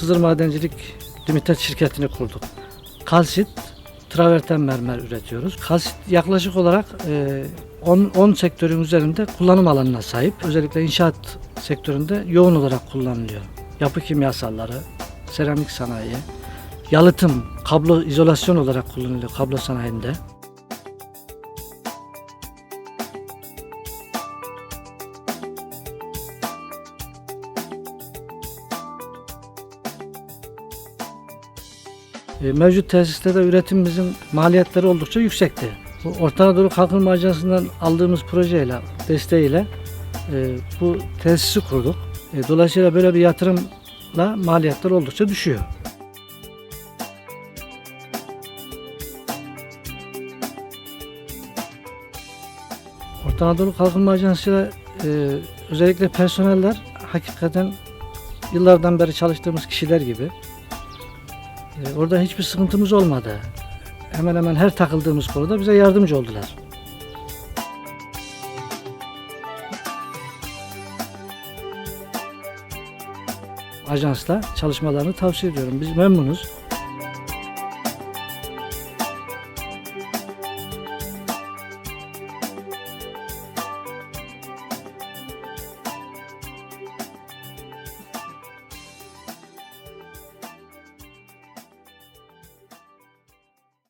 Sızır Madencilik Limited şirketini kurduk. Kalsit, traverten mermer üretiyoruz. Kalsit yaklaşık olarak e, 10, 10 sektörün üzerinde kullanım alanına sahip. Özellikle inşaat sektöründe yoğun olarak kullanılıyor. Yapı kimyasalları, seramik sanayi, yalıtım, kablo izolasyon olarak kullanılıyor kablo sanayinde. E, Mevcut tesislerde üretimimizin maliyetleri oldukça yüksekti. Bu Orta Anadolu Kalkınma Ajansı'ndan aldığımız projeyle, desteğiyle e, bu tesisi kurduk. E, dolayısıyla böyle bir yatırımla maliyetler oldukça düşüyor. Orta Anadolu Kalkınma Ajansı'yla e, özellikle personeller hakikaten yıllardan beri çalıştığımız kişiler gibi. E, orada hiçbir sıkıntımız olmadı. Hemen hemen her takıldığımız konuda bize yardımcı oldular. Ajansla çalışmalarını tavsiye ediyorum. Biz memnunuz.